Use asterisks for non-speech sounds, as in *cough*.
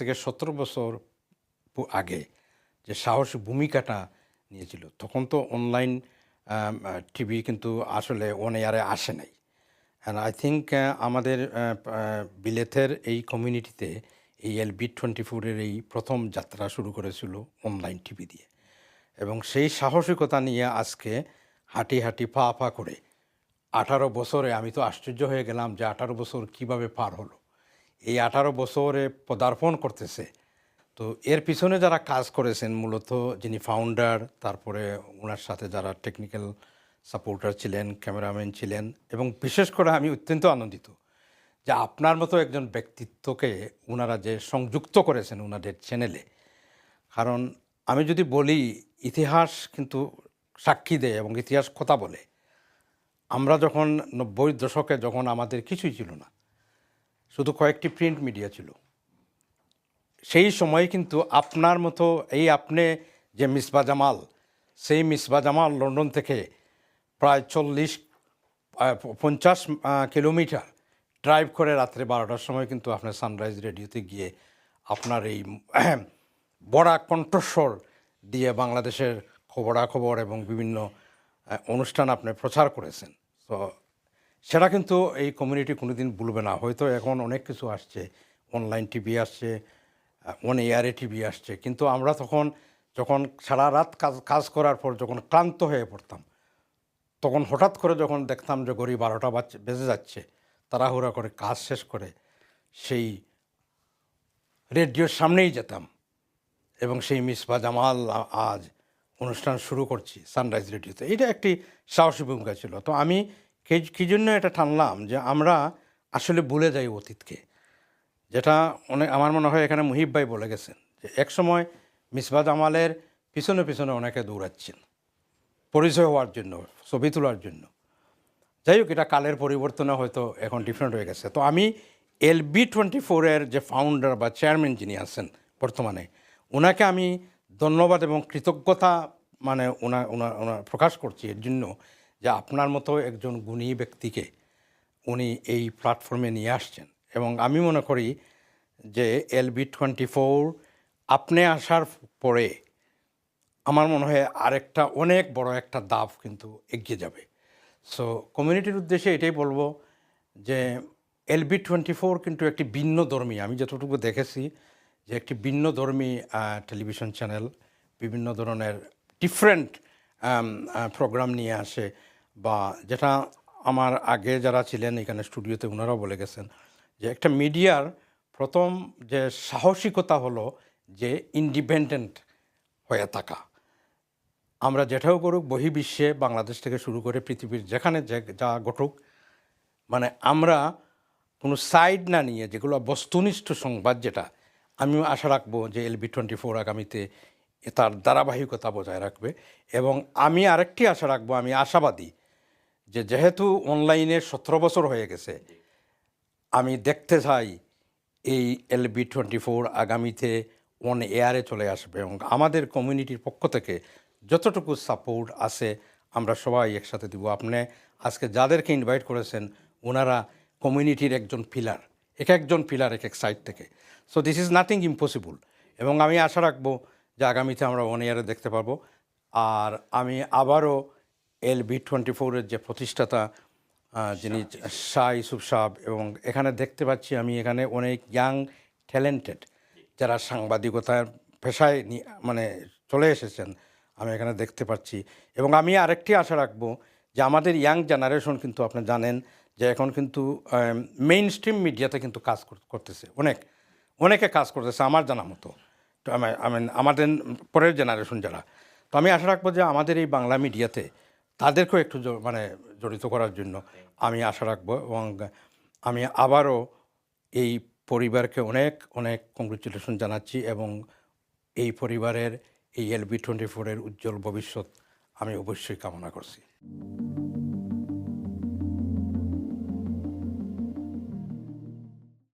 থেকে সতেরো বছর আগে যে সাহসী ভূমিকাটা নিয়েছিল, তখন তো অনলাইন টিভি কিন্তু আসলে অন এয়ারে আসে নাই। অ্যান্ড আই থিঙ্ক আমাদের বিলেতের এই কমিউনিটিতে এই এল বি টোয়েন্টি ফোরের এই প্রথম যাত্রা শুরু করেছিল অনলাইন টিভি দিয়ে। এবং সেই সাহসিকতা নিয়ে আজকে হাঁটি হাঁটি পা পা করে আঠারো বছরে আমি তো আশ্চর্য হয়ে গেলাম যে আঠারো বছর কীভাবে পার হলো। এই আঠারো বছরে পদার্পণ করতেছে। তো এর পিছনে যারা কাজ করেছেন, মূলত যিনি ফাউন্ডার তারপরে ওনার সাথে যারা টেকনিক্যাল সাপোর্টার ছিলেন ক্যামেরাম্যান ছিলেন, এবং বিশেষ করে আমি অত্যন্ত আনন্দিত যে আপনার মতো একজন ব্যক্তিত্বকে ওনারা যে সংযুক্ত করেছেন ওনাদের চ্যানেলে কারণ আমি যদি বলি, ইতিহাস কিন্তু সাক্ষী দেয় এবং ইতিহাস কথা বলে। আমরা যখন নব্বই দশকে যখন আমাদের কিছুই ছিল না শুধু কয়েকটি প্রিন্ট মিডিয়া ছিল। সেই সময় কিন্তু আপনার মতো এই আপনি যে মিসবা জামাল, সেই মিসবা জামাল লন্ডন থেকে প্রায় চল্লিশ পঞ্চাশ কিলোমিটার ড্রাইভ করে রাত্রে বারোটার সময় কিন্তু আপনার সানরাইজ রেডিওতে গিয়ে আপনার এই *clears throat* বড়া কণ্ঠস্বর দিয়ে বাংলাদেশের খবরাখবর এবং বিভিন্ন অনুষ্ঠান আপনি প্রচার করেছেন। তো সেটা কিন্তু এই কমিউনিটি কোনোদিন ভুলবে না। হয়তো এখন অনেক কিছু আসছে। অনলাইন টিভি আসছে অন এয়ারে টিভি আসছে। কিন্তু আমরা তখন, যখন সারা রাত কাজ কাজ করার পর যখন ক্লান্ত হয়ে পড়তাম, তখন হঠাৎ করে যখন দেখতাম যে গড়ি বারোটা বাজছে, বেজে যাচ্ছে, তাড়াহুড়া করে কাজ শেষ করে সেই রেডিওর সামনেই যেতাম এবং সেই মিসবা জামাল আজ অনুষ্ঠান শুরু করছি সানরাইজ রেডিওতে এটা একটি সাহসী ভূমিকা ছিল। তো আমি কে- জন্য এটা টানলাম? যে আমরা আসলে ভুলে যাই অতীতকে। যেটা অনেক আমার মনে হয় এখানে মুহিব ভাই বলে গেছেন, যে একসময় মিসবাদ আমালের পিছনে পিছনে অনেকে দৌড়াচ্ছেন, পরিচয় হওয়ার জন্য, ছবি তোলার জন্য। যাই হোক, এটা কালের পরিবর্তনে হয়তো এখন ডিফারেন্ট হয়ে গেছে। তো আমি এল বি টোয়েন্টি ফোরের যে ফাউন্ডার বা চেয়ারম্যান যিনি আছেন বর্তমানে ওনাকে আমি ধন্যবাদ এবং কৃতজ্ঞতা মানে ওনা ওনা ওনা প্রকাশ করছি এর জন্য যে আপনার মতো একজন গুণী ব্যক্তিকে উনি এই প্ল্যাটফর্মে নিয়ে আসছেন। এবং আমি মনে করি যে এল বি টোয়েন্টি ফোর আপনি আসার পরে আমার মনে হয় আরেকটা অনেক বড় একটা দাব কিন্তু এগিয়ে যাবে। সো কমিউনিটির উদ্দেশ্যে এটাই বলব যে এল বি টোয়েন্টি ফোর কিন্তু একটি ভিন্ন ধর্মী, আমি যতটুকু দেখেছি যে একটি ভিন্ন ধর্মী টেলিভিশন চ্যানেল বিভিন্ন ধরনের ডিফারেন্ট প্রোগ্রাম নিয়ে আসে। বা যেটা আমার আগে যারা ছিলেন এখানে স্টুডিওতে ওনারাও বলে গেছেন যে একটা মিডিয়ার প্রথম যে সাহসিকতা হলো যে ইন্ডিপেন্ডেন্ট হয়ে থাকা। আমরা যেটাও করুক, বহির্বিশ্বে বাংলাদেশ থেকে শুরু করে পৃথিবীর যেখানে যে- ঘটুক মানে আমরা কোনো সাইড না নিয়ে যেগুলো বস্তুনিষ্ঠ সংবাদ যেটা, আমিও আশা রাখব যে এলবি টোয়েন্টি ফোর আগামীতে তার ধারাবাহিকতা বজায় রাখবে এবং আমি আরেকটি আশা রাখব, আমি আশাবাদী যে যেহেতু অনলাইনে সতেরো বছর হয়ে গেছে, আমি দেখতে চাই এই এলবি টোয়েন্টি ফোর আগামীতে অন এয়ারে চলে আসবে এবং আমাদের কমিউনিটির পক্ষ থেকে যতটুকু সাপোর্ট আছে, আমরা সবাই একসাথে দিব। আপনি আজকে যাদেরকে ইনভাইট করেছেন, ওনারা কমিউনিটির একজন পিলার এক একজন পিলার এক এক সাইড থেকে। So this is nothing impossible এবং আমি আশা রাখব যে আগামীতে আমরা অন এয়ারে দেখতে পারব। আর আমি আবারও এল বি টোয়েন্টি ফোরের যে প্রতিষ্ঠাতা যিনি শাহ। ইউসুফ সাহেব এবং এখানে দেখতে পাচ্ছি আমি এখানে অনেক ইয়াং ট্যালেন্টেড যারা সাংবাদিকতার পেশায় মানে চলে এসেছেন আমি এখানে দেখতে পাচ্ছি। এবং আমি আরেকটি আশা রাখব যে আমাদের ইয়াং জেনারেশন কিন্তু আপনি জানেন যে এখন কিন্তু মেইন স্ট্রিম মিডিয়াতে কিন্তু কাজ করতেছে অনেক অনেকে কাজ করতেছে আমার জানা মতো। তো আমি আমাদের পরের জেনারেশন যারা। তো আমি আশা রাখব যে আমাদের এই বাংলা মিডিয়াতে তাদেরকেও একটু মানে জড়িত করার জন্য আমি আশা রাখব এবং আমি আবারও এই পরিবারকে অনেক অনেক কংগ্রেচুলেশন জানাচ্ছি এবং এই পরিবারের এই এলবি টোয়েন্টি ফোরের উজ্জ্বল ভবিষ্যৎ আমি অবশ্যই কামনা করছি।